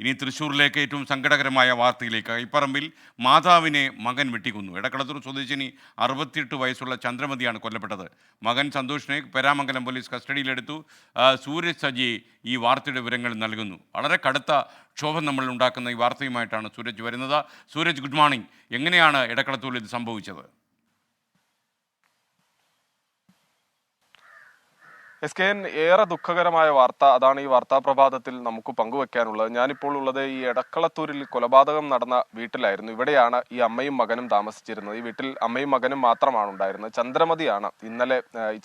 ഇനി തൃശ്ശൂരിലേക്ക് ഏറ്റവും സങ്കടകരമായ വാർത്തയിലേക്ക്. ഇപ്പറമ്പിൽ മാതാവിനെ മകൻ വെട്ടിക്കുന്നു. എടക്കളത്തൂർ സ്വദേശിനി അറുപത്തിയെട്ട് വയസ്സുള്ള ചന്ദ്രമതിയാണ് കൊല്ലപ്പെട്ടത്. മകൻ സന്തോഷിനെ പെരാമംഗലം പോലീസ് കസ്റ്റഡിയിലെടുത്തു. സൂര്യ സജി ഈ വാർത്തയുടെ വിവരങ്ങൾ നൽകുന്നു. വളരെ കടുത്ത ക്ഷോഭം നമ്മൾ ഉണ്ടാക്കുന്ന ഈ വാർത്തയുമായിട്ടാണ് സൂരജ് വരുന്നത്. Suraj good morning. എങ്ങനെയാണ് എടക്കളത്തൂരിൽ ഇത് സംഭവിച്ചത്? എസ് കെ എൻ ഏറെ ദുഃഖകരമായ വാർത്ത അതാണ് ഈ വാർത്താ പ്രഭാതത്തിൽ നമുക്ക് പങ്കുവെക്കാനുള്ളത്. ഞാനിപ്പോൾ ഉള്ളത് ഈ എടക്കളത്തൂരിൽ കൊലപാതകം നടന്ന വീട്ടിലായിരുന്നു. ഇവിടെയാണ് ഈ അമ്മയും മകനും താമസിച്ചിരുന്നത്. ഈ വീട്ടിൽ അമ്മയും മകനും മാത്രമാണ് ഉണ്ടായിരുന്നത്. ചന്ദ്രമതിയാണ് ഇന്നലെ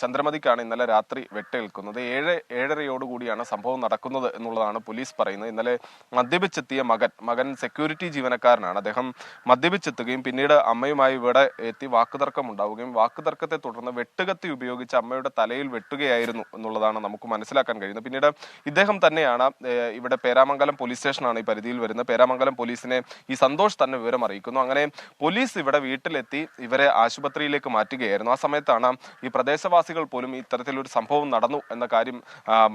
ചന്ദ്രമതിക്കാണ് ഇന്നലെ രാത്രി വെട്ടേൽക്കുന്നത്. ഏഴ് ഏഴരയോടുകൂടിയാണ് സംഭവം നടക്കുന്നത് എന്നുള്ളതാണ് പോലീസ് പറയുന്നത്. ഇന്നലെ മദ്യപിച്ചെത്തിയ മകൻ മകൻ സെക്യൂരിറ്റി ജീവനക്കാരനാണ്. അദ്ദേഹം മദ്യപിച്ചെത്തുകയും പിന്നീട് അമ്മയുമായി ഇവിടെ എത്തി വാക്കുതർക്കം ഉണ്ടാവുകയും വാക്കുതർക്കത്തെ തുടർന്ന് വെട്ടുകത്തി ഉപയോഗിച്ച് അമ്മയുടെ തലയിൽ വെട്ടുകയായിരുന്നു എന്നുള്ളതാണ് നമുക്ക് മനസ്സിലാക്കാൻ കഴിയുന്നത്. പിന്നീട് ഇദ്ദേഹം തന്നെയാണ് ഇവിടെ പേരാമംഗലം പോലീസ് സ്റ്റേഷനാണ് ഈ പരിധിയിൽ വരുന്നത്. പേരാമംഗലം പോലീസിനെ ഈ സന്തോഷ് തന്നെ വിവരം അറിയിക്കുന്നു. അങ്ങനെ പോലീസ് ഇവിടെ വീട്ടിലെത്തി ഇവരെ ആശുപത്രിയിലേക്ക് മാറ്റുകയായിരുന്നു. ആ സമയത്താണ് ഈ പ്രദേശവാസികൾ പോലും ഇത്തരത്തിലൊരു സംഭവം നടന്നു എന്ന കാര്യം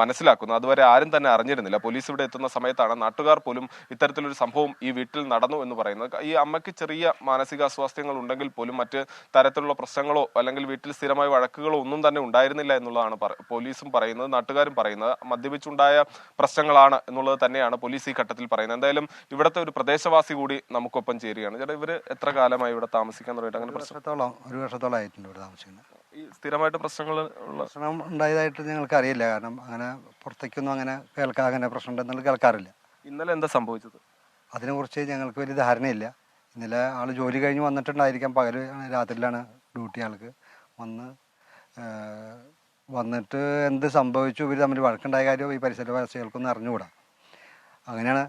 മനസ്സിലാക്കുന്നു അതുവരെ ആരും തന്നെ അറിഞ്ഞിരുന്നില്ല. പോലീസ് ഇവിടെ എത്തുന്ന സമയത്താണ് നാട്ടുകാർ പോലും ഇത്തരത്തിലൊരു സംഭവം ഈ വീട്ടിൽ നടന്നു എന്ന് പറയുന്നത്. ഈ അമ്മയ്ക്ക് ചെറിയ മാനസിക അസ്വാസ്ഥ്യങ്ങൾ ഉണ്ടെങ്കിൽ പോലും മറ്റ് തരത്തിലുള്ള പ്രശ്നങ്ങളോ അല്ലെങ്കിൽ വീട്ടിൽ സ്ഥിരമായ വഴക്കുകളോ ഒന്നും തന്നെ ഉണ്ടായിരുന്നില്ല എന്നുള്ളതാണ് പോലീസും പറയുന്നത് നാട്ടുകാരും പറയുന്നത് മദ്യപിച്ചുണ്ടായ പ്രശ്നങ്ങളാണ് എന്നുള്ളത് തന്നെയാണ് പോലീസ് ഈ ഘട്ടത്തിൽ പറയുന്നത്. എന്തായാലും ഇവിടുത്തെ ഒരു പ്രദേശവാസി കൂടി നമുക്കൊപ്പം ചേരുകയാണ്. ചേട്ടാ ഇവർ എത്ര കാലമായി ഇവിടെ താമസിക്കാൻ തുടങ്ങിയിട്ട്? അങ്ങനെ വർഷത്തോളം ഒരു വർഷത്തോളം ആയിട്ടുണ്ട് ഇവിടെ താമസിക്കുന്നത്. ഈ സ്ഥിരമായിട്ട് പ്രശ്നങ്ങൾ പ്രശ്നം ഉണ്ടായതായിട്ട് ഞങ്ങൾക്ക് അറിയില്ല കാരണം അങ്ങനെ പുറത്തേക്കൊന്നും അങ്ങനെ കേൾക്കാൻ അങ്ങനെ പ്രശ്നം ഉണ്ടെന്നുള്ള കേൾക്കാറില്ല. ഇന്നലെ എന്താ സംഭവിച്ചത്? അതിനെക്കുറിച്ച് ഞങ്ങൾക്ക് വലിയ ധാരണയില്ല. ഇന്നലെ ആൾ ജോലി കഴിഞ്ഞ് വന്നിട്ടുണ്ടായിരിക്കാം. പകൽ രാത്രിയിലാണ് ഡ്യൂട്ടി ആൾക്ക് വന്ന് വന്നിട്ട് എന്ത് സംഭവിച്ചു ഇവർ തമ്മിൽ വഴക്കുണ്ടായ കാര്യം ഈ പരിസരവാസികൾക്കൊന്നും അറിഞ്ഞുകൂടാ. അങ്ങനെയാണ്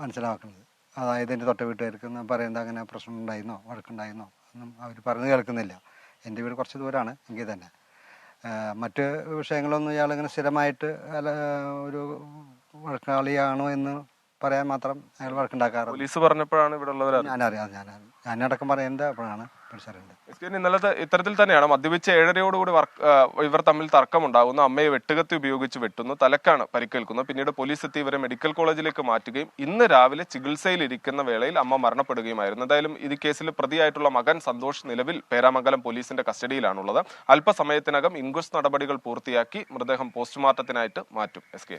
മനസ്സിലാക്കുന്നത്. അതായത് എന്റെ തൊട്ട വീട്ടുകാർക്ക് പറയുന്നത് അങ്ങനെ പ്രശ്നം ഉണ്ടായിരുന്നോ വഴക്കുണ്ടായിരുന്നോ ഒന്നും അവർ പറഞ്ഞു കേൾക്കുന്നില്ല. എന്റെ വീട് കുറച്ച് ദൂരമാണ് എങ്കിൽ തന്നെ. മറ്റ് വിഷയങ്ങളൊന്നും ഇയാളിങ്ങനെ സ്ഥിരമായിട്ട് അല്ല ഒരു വഴക്കാളിയാണോ എന്ന് പറയാൻ മാത്രം അയാൾ വഴക്കുണ്ടാക്കാറ് പോലീസ് പറഞ്ഞപ്പോഴാണ് ഇവിടെ ഉള്ളവർ ഞാനറിയാം ഞാൻ ഞാനടക്കം പറയുന്നത് അപ്പോഴാണ്. എസ്കേൻ ഇന്നലത്തെ ഇത്തരത്തിൽ തന്നെയാണ് മദ്യപിച്ച ഏഴരയോടുകൂടി ഇവർ തമ്മിൽ തർക്കമുണ്ടാകുന്നു. അമ്മയെ വെട്ടുകത്തി ഉപയോഗിച്ച് വെട്ടുന്നു. തലക്കാണ് പരിക്കേൽക്കുന്നു പിന്നീട് പോലീസ് എത്തി ഇവരെ മെഡിക്കൽ കോളേജിലേക്ക് മാറ്റുകയും ഇന്ന് രാവിലെ ചികിത്സയിൽ ഇരിക്കുന്ന വേളയിൽ അമ്മ മരണപ്പെടുകയുമായിരുന്നു. എന്തായാലും ഇത് കേസിൽ പ്രതിയായിട്ടുള്ള മകൻ സന്തോഷ് നിലവിൽ പേരാമംഗലം പോലീസിന്റെ കസ്റ്റഡിയിലാണുള്ളത്. അല്പസമയത്തിനകം ഇൻക്വസ്റ്റ് നടപടികൾ പൂർത്തിയാക്കി മൃതദേഹം പോസ്റ്റ്മോർട്ടത്തിനായിട്ട് മാറ്റും. S K.